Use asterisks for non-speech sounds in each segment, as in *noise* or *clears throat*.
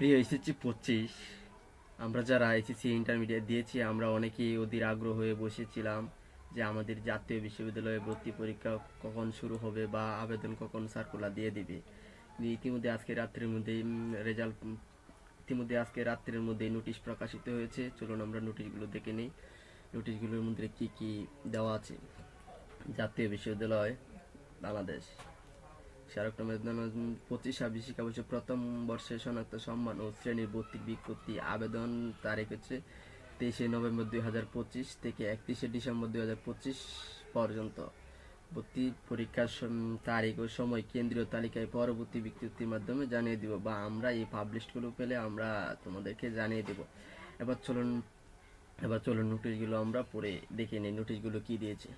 প্রিয় এসএসসি পঁচিশ, আমরা যারা এসএসসি ইন্টারমিডিয়েট দিয়েছি, আমরা অনেকেই অধীর আগ্রহ হয়ে বসেছিলাম যে আমাদের জাতীয় বিশ্ববিদ্যালয়ে ভর্তি পরীক্ষা কখন শুরু হবে বা আবেদন কখন সার্কুলার দিয়ে দিবে। ইতিমধ্যে আজকে রাত্রের মধ্যে রেজাল্ট ইতিমধ্যে আজকে রাত্রের মধ্যে নোটিশ প্রকাশিত হয়েছে। চলুন আমরা নোটিশগুলো দেখে নিই। নোটিশগুলোর মধ্যে কি কি দেওয়া আছে? জাতীয় বিশ্ববিদ্যালয়, বাংলাদেশ। স্মারকনামের পঁচিশ ছাব্বিশ শিক্ষাবর্ষে প্রথম বর্ষে শনাক্ত সম্মান ও শ্রেণির ভর্তির বিজ্ঞপ্তি আবেদন তারিখ হচ্ছে তেইশে নভেম্বর দুই হাজার পঁচিশ থেকে একত্রিশে ডিসেম্বর দুই হাজার পঁচিশ পর্যন্ত। ভর্তি পরীক্ষার তারিখ ও সময় কেন্দ্রীয় তালিকায় পরবর্তী বিজ্ঞপ্তির মাধ্যমে জানিয়ে দিব বা আমরা এই পাবলিশগুলো পেলে আমরা তোমাদেরকে জানিয়ে দেব। এবার চলুন এবার চলুন নোটিশগুলো আমরা পড়ে দেখে নিই নোটিশগুলো কি দিয়েছে।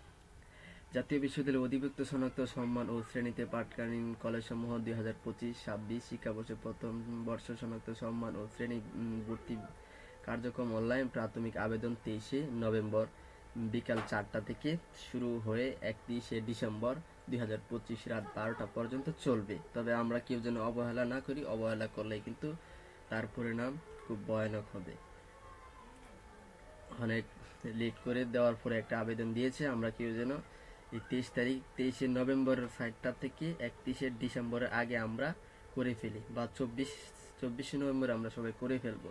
জাতীয় বিশ্ববিদ্যালয়ের অধিভুক্ত শনাক্ত সম্মান ও শ্রেণীতে পাঠকালীন কলেজসমূহ দুই হাজার পঁচিশ, ছাব্বিশ শিক্ষাবর্ষে প্রথম বর্ষ শনাক্ত সম্মান ও শ্রেণি ভর্তি কার্যক্রম অনলাইন প্রাথমিক আবেদন তেইশে নভেম্বর বিকাল চারটা থেকে শুরু হয়ে একত্রিশে ডিসেম্বর দুই হাজার পঁচিশ রাত বারোটা পর্যন্ত চলবে। তবে আমরা কেউ যেন অবহেলা না করি, অবহেলা করলে কিন্তু তার পরিণাম খুব ভয়ানক হবে। অনেক লেট করে দেওয়ার পরে একটা আবেদন দিয়েছে, আমরা কেউ যেন তেইশ তারিখ, তেইশে নভেম্বরের সাইটটা থেকে একত্রিশে ডিসেম্বরের আগে আমরা করে ফেলি বা চব্বিশ, চব্বিশে নভেম্বর আমরা সবাই করে ফেলব।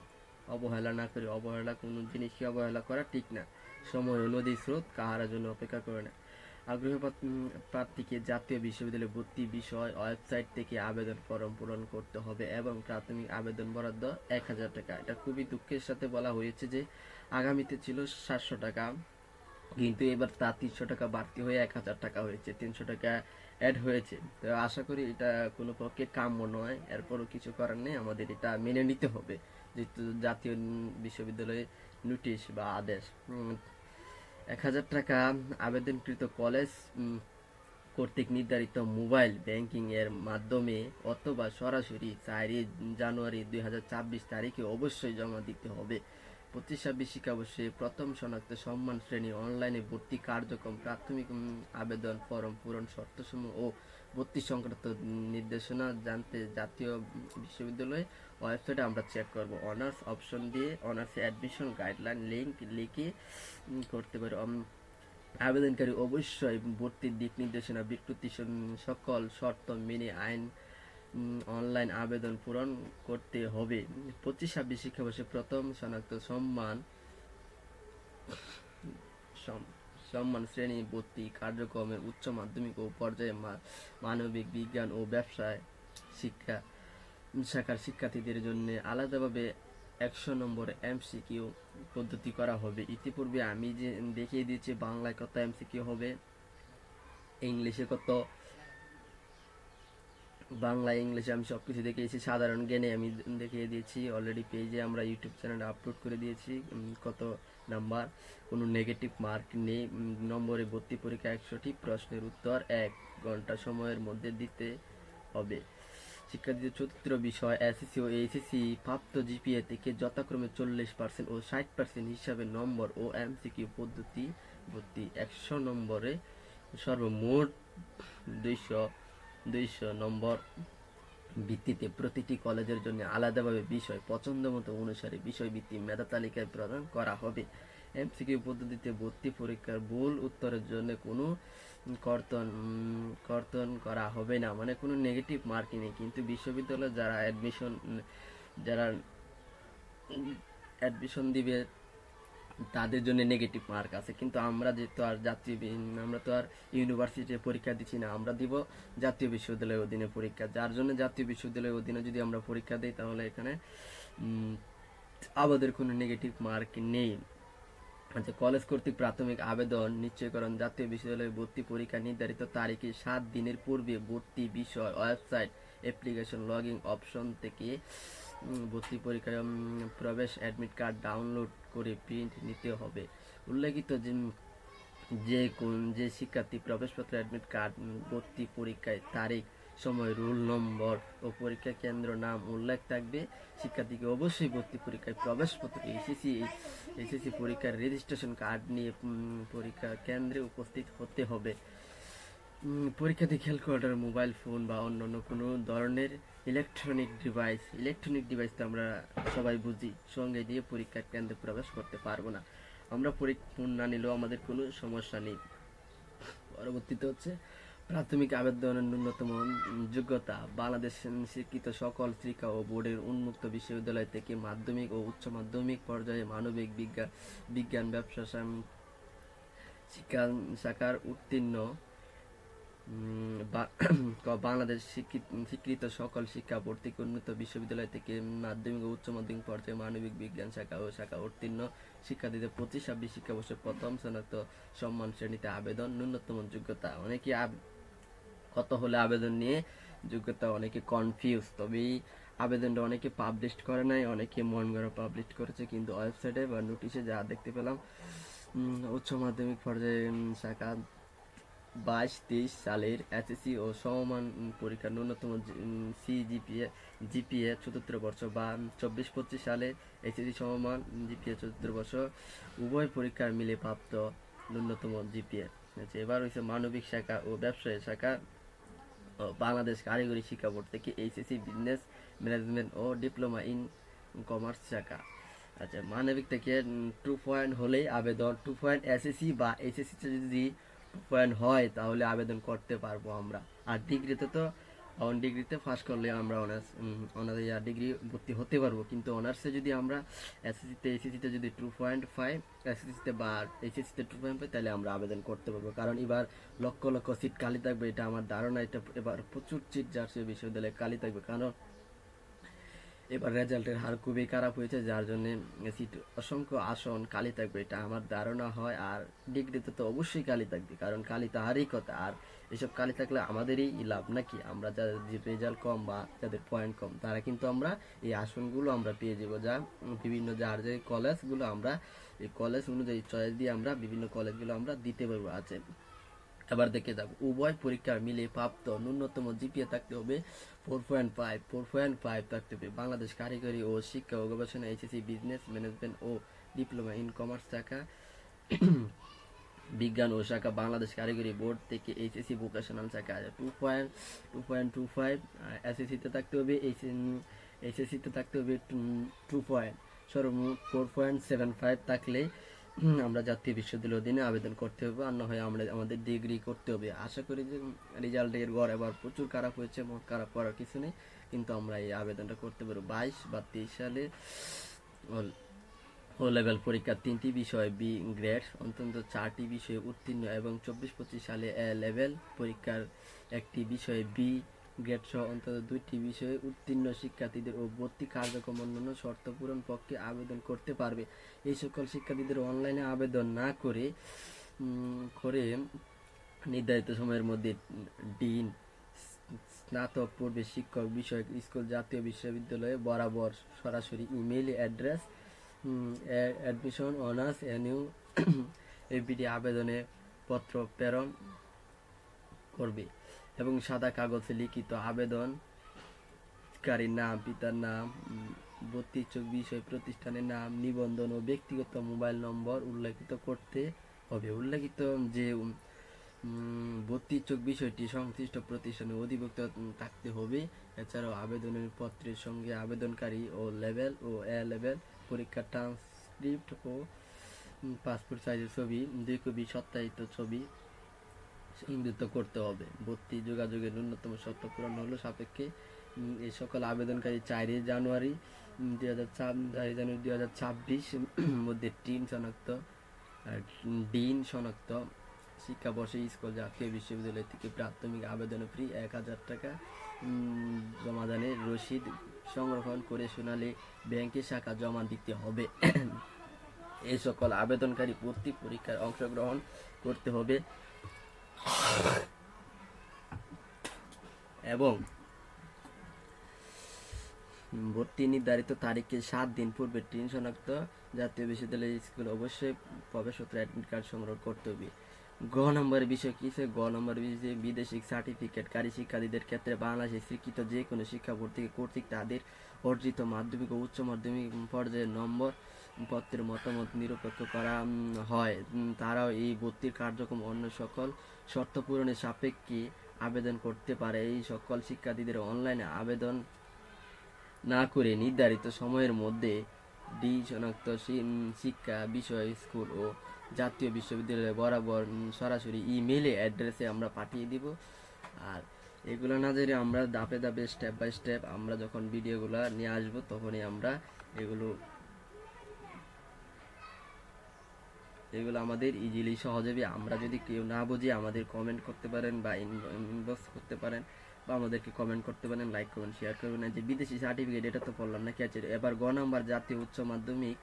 অবহেলা না করি, অবহেলা কোনো জিনিসকে অবহেলা করা ঠিক না। সময় নদী স্রোত কাহারা জন্য অপেক্ষা করে না। আগ্রহী প্রার্থীকে জাতীয় বিশ্ববিদ্যালয়ে ভর্তি বিষয় ওয়েবসাইট থেকে আবেদন ফর্ম পূরণ করতে হবে এবং প্রাথমিক আবেদন বরাদ্দ এক হাজার টাকা। এটা খুবই দুঃখের সাথে বলা হয়েছে যে, আগামীতে ছিল সাতশো টাকা। কিন্তু এবার তা তিনশো টাকা বাড়তি হয়ে এক হাজার টাকা হয়েছে, তিনশো টাকা অ্যাড হয়েছে। তো আশা করি এটা কোনো পক্ষে কাম্য নয়, এরপরও কিছু করার নেই, আমাদের এটা মেনে নিতে হবে, যেহেতু জাতীয় বিশ্ববিদ্যালয়ে নোটিশ বা আদেশ। এক হাজার টাকা আবেদনকৃত কলেজ কর্তৃক নির্ধারিত মোবাইল ব্যাংকিং এর মাধ্যমে অথবা সরাসরি চারই জানুয়ারি দুই তারিখে অবশ্যই জমা দিতে হবে। ছাব্বিশ শিক্ষাবর্ষে প্রথম শনাক্ত সম্মান শ্রেণি অনলাইনে ভর্তি কার্যক্রম, প্রাথমিক আবেদন ফরম পূরণ শর্তসমূহ ও ভর্তি সংক্রান্ত নির্দেশনা জানতে জাতীয় বিশ্ববিদ্যালয় ওয়েবসাইটে আমরা চেক করব। অনার্স অপশন দিয়ে অনার্স অ্যাডমিশন গাইডলাইন লিঙ্ক লিখে করতে পারি। আবেদনকারী অবশ্যই ভর্তির দিক নির্দেশনা, বিকৃতি সকল শর্ত মেনে আইন অনলাইন আবেদন পূরণ করতে হবে। পঁচিশ ছাব্বিশ শিক্ষাবর্ষে প্রথম শনাক্ত সম্মান সম্মান শ্রেণি ভর্তি কার্যক্রমের উচ্চ মাধ্যমিক ও পর্যায়ে মানবিক বিজ্ঞান ও ব্যবসায় শিক্ষা শাখার শিক্ষার্থীদের জন্য আলাদাভাবে একশো নম্বর এমসিকিউ পদ্ধতি করা হবে। ইতিপূর্বে আমি যে দেখিয়ে দিয়েছি, বাংলায় কত এমসিকিউ হবে, ইংলিশে কত বাংলা, ইংলিশে আমি সব কিছু দেখিয়েছি। সাধারণ জ্ঞানে আমি দেখিয়ে দিয়েছি। অলরেডি পেজে আমরা ইউটিউব চ্যানেলে আপলোড করে দিয়েছি। কত নাম্বার? কোনো নেগেটিভ মার্ক নেই। নম্বরে ভর্তি পরীক্ষা একশোটি প্রশ্নের উত্তর এক ঘণ্টা সময়ের মধ্যে দিতে হবে। শিক্ষার্থীদের চতুর্থ বিষয় এসএসসি ও এইচএসসি প্রাপ্ত জিপিএ থেকে যথাক্রমে চল্লিশ পার্সেন্ট ও ষাট পার্সেন্ট হিসাবে নম্বর ও এমসিকিউ পদ্ধতি ভর্তি। একশো নম্বরে সর্বমোট দুইশো দুইশো নম্বর ভিত্তিতে প্রতিটি কলেজের জন্য আলাদাভাবে বিষয় পছন্দ মতো অনুসারে বিষয়ভিত্তি মেধা তালিকায় প্রদান করা হবে। এমসিকিউ পদ্ধতিতে ভর্তি পরীক্ষার ভুল উত্তরের জন্য কোনো কর্তন কর্তন করা হবে না মানে কোনো নেগেটিভ মার্কিং নেই। কিন্তু বিশ্ববিদ্যালয়ে যারা অ্যাডমিশন যারা অ্যাডমিশন দিবে তাদের জন্য নেগেটিভ মার্ক আছে। কিন্তু আমরা যেহেতু আর জাতীয় আমরা তো আর ইউনিভার্সিটিতে পরীক্ষা দিচ্ছি না, আমরা দিব জাতীয় বিশ্ববিদ্যালয়ের অধীনে পরীক্ষা। যার জন্য জাতীয় বিশ্ববিদ্যালয়ের অধীনে যদি আমরা পরীক্ষা দিই, তাহলে এখানে আমাদের কোনো নেগেটিভ মার্ক নেই। আচ্ছা কলেজ কর্তৃক প্রাথমিক আবেদন নিশ্চয়করণ, জাতীয় বিশ্ববিদ্যালয়ে ভর্তি পরীক্ষা নির্ধারিত তারিখে সাত দিনের পূর্বে ভর্তি বিষয়, ওয়েবসাইট অ্যাপ্লিকেশন লগইন অপশন থেকে ভর্তি পরীক্ষায় প্রবেশ অ্যাডমিট কার্ড ডাউনলোড করে প্রিন্ট নিতে হবে। উল্লেখিত যে কোন যে শিক্ষার্থী প্রবেশপত্র অ্যাডমিট কার্ড ভর্তি পরীক্ষায় তারিখ সময় রোল নম্বর ও পরীক্ষা কেন্দ্র নাম উল্লেখ থাকবে। শিক্ষার্থীকে অবশ্যই ভর্তি পরীক্ষায় প্রবেশপত্র এসএসসি এসএসসি পরীক্ষার রেজিস্ট্রেশন কার্ড নিয়ে পরীক্ষা কেন্দ্রে উপস্থিত হতে হবে। উম, পরীক্ষার্থী খেয়াল করার মোবাইল ফোন বা অন্যান্য কোনো ধরনের ইলেকট্রনিক ডিভাইস ইলেকট্রনিক ডিভাইস তো আমরা সবাই বুঝি, সঙ্গে দিয়ে পরীক্ষার কেন্দ্রে প্রবেশ করতে পারব না। আমরা পরীক্ষা না নিলেও আমাদের কোনো সমস্যা নেই। পরবর্তীতে হচ্ছে প্রাথমিক আবেদনের ন্যূনতম যোগ্যতা। বাংলাদেশ স্বীকৃত সকল শিক্ষা ও বোর্ডের উন্মুক্ত বিশ্ববিদ্যালয় থেকে মাধ্যমিক ও উচ্চ মাধ্যমিক পর্যায়ে মানবিক বিজ্ঞান বিজ্ঞান, ব্যবসা শিক্ষা শাখার উত্তীর্ণ। *clears throat* বাংলাদেশ স্বীকৃত সকল শিক্ষা থেকে উন্নত বিশ্ববিদ্যালয় থেকে মাধ্যমিক ও উচ্চ মাধ্যমিক পর্যায়ে মানবিক বিজ্ঞান শাখা ও শাখা উত্তীর্ণ শিক্ষার্থীদের পঁচিশ ছাব্বিশ শিক্ষাবর্ষে প্রথম স্নাতক সম্মান শ্রেণীতে আবেদন, ন্যূনতম যোগ্যতা। অনেকে কত হলে আবেদন নিয়ে যোগ্যতা অনেকে কনফিউজ তবে এই আবেদনটা অনেকে পাবলিশ করে নাই, অনেকে মন গড়া পাবলিশ করেছে, কিন্তু ওয়েবসাইটে বা নোটিশে যা দেখতে পেলাম উচ্চ মাধ্যমিক পর্যায়ে শাখা বাইশ তেইশ সালের এসএসসি ও সমমান পরীক্ষার ন্যূনতম সিজিপিএ, জিপিএ চতুর্থ বর্ষ বা চব্বিশ পঁচিশ সালে এসএসসি সমমান জিপিএ চতুর্থ বর্ষ উভয় পরীক্ষার মিলে প্রাপ্ত ন্যূনতম জিপিএ। আচ্ছা এবার হচ্ছে মানবিক শাখা ও ব্যবসায়ী শাখা। বাংলাদেশ কারিগরি শিক্ষা বোর্ড থেকে এইচএসসি, বিজনেস ম্যানেজমেন্ট ও ডিপ্লোমা ইন কমার্স শাখা। আচ্ছা মানবিক থেকে টু পয়েন্ট হলেই আবেদন, টু পয়েন্ট এসএসসি বা এইচএসসি যদি পয়েন্ট হয়, তাহলে আবেদন করতে পারব আমরা। আর ডিগ্রিতে তো ডিগ্রিতে ফার্স্ট করলে আমরা অনার্স অনার্স ডিগ্রি ভর্তি হতে পারব। কিন্তু অনার্সে যদি আমরা এসএসসিতে এসএসসিতে যদি টু পয়েন্ট ফাইভ এসএসসিতে বা এইচএসসিতে টু পয়েন্ট ফাইভ তাহলে আমরা আবেদন করতে পারব। কারণ এবার লক্ষ লক্ষ সিট খালি থাকবে, এটা আমার ধারণা। এটা এবার প্রচুর সিট জাতীয় বিশ্ববিদ্যালয়ে খালি থাকবে। কারণ এবার রেজাল্টের হার খুবই খারাপ হয়েছে, যার জন্য সিট অসংখ্য আসন খালি থাকবে, এটা আমার ধারণা হয়। আর ডিগ্রিতে তো অবশ্যই খালি থাকবে, কারণ খালি তাহারই কথা। আর এসব খালি থাকলে আমাদেরই লাভ নাকি? আমরা যাদের রেজাল্ট কম বা যাদের পয়েন্ট কম, তারা কিন্তু আমরা এই আসনগুলো আমরা পেয়ে যাব। যা বিভিন্ন, যার যে কলেজগুলো আমরা, এই কলেজ অনুযায়ী চয়েস দিয়ে আমরা বিভিন্ন কলেজগুলো আমরা দিতে পারব আছে। এবার দেখে যাব, উভয় পরীক্ষার মিলে প্রাপ্ত ন্যূনতম জিপিএ থাকতে হবে four point five four point five থাকতে হবে বাংলাদেশ কারিগরি ও শিক্ষা ও গবেষণা এইচএসসি বিজনেস ম্যানেজমেন্ট ও ডিপ্লোমা ইন কমার্স শাখা, বিজ্ঞান ও শাখা বাংলাদেশ কারিগরি বোর্ড থেকে এইচএসসি ভোকেশনাল শাখা two point two point two five থাকতে হবে এইচএসসিতে থাকতে হবে টু পয়েন্ট সর্বমোট ফোর পয়েন্ট সেভেন ফাইভ থাকলে আমরা জাতীয় বিশ্ববিদ্যালয়ের অধীনে আবেদন করতে হবে, আর না হয় আমরা আমাদের ডিগ্রি করতে হবে। আশা করি যে রেজাল্টের গড় এবার প্রচুর খারাপ হয়েছে খারাপ করার কিছু নেই, কিন্তু আমরা এই আবেদনটা করতে পারব। বাইশ বা তেইশ সালে ও লেভেল পরীক্ষার তিনটি বিষয় বি গ্রেড অন্তত চারটি বিষয়ে উত্তীর্ণ এবং চব্বিশ পঁচিশ সালে এ লেভেল পরীক্ষার একটি বিষয়ে বি গ্রেড সহ অন্তত দুইটি বিষয়ে উত্তীর্ণ শিক্ষার্থীদের ও ভর্তি কার্যক্রম অন্যান্য শর্ত পূরণ পক্ষে আবেদন করতে পারবে। এই সকল শিক্ষার্থীদের অনলাইনে আবেদন না করে করে নির্ধারিত সময়ের মধ্যে ডিন, স্নাতক পূর্বে শিক্ষক, বিষয়ক, স্কুল, জাতীয় বিশ্ববিদ্যালয়ে বরাবর সরাসরি email address admission honours NU ABD আবেদনে পত্র প্রেরণ করবে। এবং সাদা কাগজে লিখিত আবেদন কারীর নাম, পিতার নাম ভর্তি বিষয় প্রতিষ্ঠানের নাম, নিবন্ধন ও ব্যক্তিগত মোবাইল নম্বর উল্লেখিত করতে হবে। উল্লেখিত যে ভর্তি বিষয়টি সংশ্লিষ্ট প্রতিষ্ঠানে অধিভুক্ত থাকতে হবে। এছাড়াও আবেদনের পত্রের সঙ্গে আবেদনকারী ও লেভেল ও এ লেভেল পরীক্ষার ট্রান্সক্রিপ্ট ও পাসপোর্ট সাইজের ছবি, দুই কপি সত্যায়িত ছবি সংযুক্ত করতে হবে। ভর্তি যোগাযোগের ন্যূনতম শর্ত পূরণ হলো সাপেক্ষে এই সকল আবেদনকারী চারই জানুয়ারি দুই হাজার চার জানুয়ারি দুই হাজার ছাব্বিশ মধ্যে টিম শনাক্ত ডিন শনাক্ত শিক্ষাবর্ষে স্কুল জাতীয় বিশ্ববিদ্যালয় থেকে প্রাথমিক আবেদন ফ্রি এক হাজার টাকা উম, জমা দানের রসিদ সংরক্ষণ করে সোনালী ব্যাংকে শাখা জমা দিতে হবে। এই সকল আবেদনকারী ভর্তি পরীক্ষায় অংশগ্রহণ করতে হবে। এবং ভর্তি নির্ধারিত তারিখে সাত দিন পূর্বে ট্রেন শনাক্ত জাতীয় বিশ্ববিদ্যালয় স্কুল অবশ্যই প্রবেশপত্র অ্যাডমিট কার্ড সংগ্রহ করতে হবে। গ নম্বরের বিষয় কি সে গ নম্বরের বিষয় বিদেশি সার্টিফিকেটকারী শিক্ষার্থীদের ক্ষেত্রে বাংলাদেশে স্বীকৃত যে কোনো শিক্ষা থেকে কর্তৃক তাদের অর্জিত মাধ্যমিক ও উচ্চ মাধ্যমিক পর্যায়ের নম্বর পত্রের মতামত নিরপেক্ষ করা হয়। তারাও এই ভর্তির কার্যক্রম অন্য সকল শর্ত পূরণের সাপেক্ষে আবেদন করতে পারে। এই সকল শিক্ষার্থীদের অনলাইনে আবেদন না করে নির্ধারিত সময়ের মধ্যে ডি শনাক্ত শিক্ষা বিষয়, স্কুল ও জাতীয় বিশ্ববিদ্যালয়ে বরাবর সরাসরি ইমেইলে অ্যাড্রেসে আমরা পাঠিয়ে দিব। আর এগুলো না জেনে আমরা ধাপে ধাপে স্টেপ বাই স্টেপ আমরা যখন ভিডিওগুলো নিয়ে আসব তখনই আমরা এগুলো এগুলো আমাদের ইজিলি সহজেই আমরা যদি কেউ না বুঝি আমাদের কমেন্ট করতে পারেন বা ইনবক্স করতে পারেন বা আমাদেরকে কমেন্ট করতে পারেন লাইক করবেন শেয়ার করবেন। যে বিদেশি সার্টিফিকেট এটা তো পড়লাম না ক্যাচের এবার গ নাম্বার জাতীয় উচ্চ মাধ্যমিক